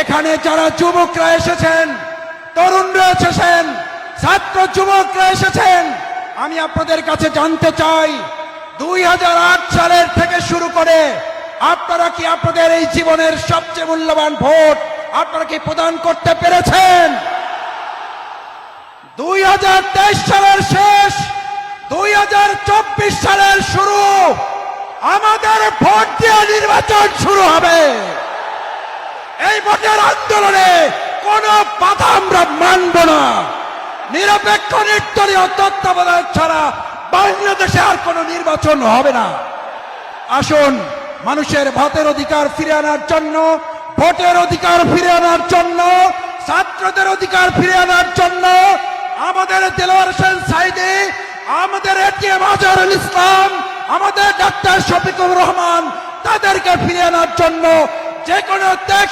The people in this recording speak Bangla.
এখানে যারা যুবকরা এসেছেন তরুণরা এসেছেন ছাত্র যুবকরা এসেছেন, আমি আপনাদের কাছে জানতে চাই, দুই হাজার আট সালের থেকে শুরু করে আপনারা কি আপনাদের এই জীবনের সবচেয়ে মূল্যবান ভোট আপনারা কি প্রদান করতে পেরেছেন? দুই হাজার তেইশ সালের শেষ, দুই হাজার চব্বিশ সালের শুরু, আমাদের ভোট দিয়ে নির্বাচন শুরু হবে। এই ভোটের আন্দোলনে কোন বাধা আমরা মানব না। নিরপেক্ষ নির্দলীয় তত্ত্বাবধায়ক ছাড়া বাংলাদেশে আর কোনো নির্বাচন হবে না। আসুন, মানুষের ভাতের অধিকার ফিরে আনার জন্য, ভোটের অধিকার ফিরে আনার জন্য, ছাত্রদের অধিকার ফিরে আনার জন্য আমাদের দেলোয়ার হোসেন সাইদি, আমাদের এটিএম আজহারুল ইসলাম, আমাদের ডাক্তার শফিকুর রহমান, তাদেরকে ফিরে আনার জন্য যে কোনো ত্যাগ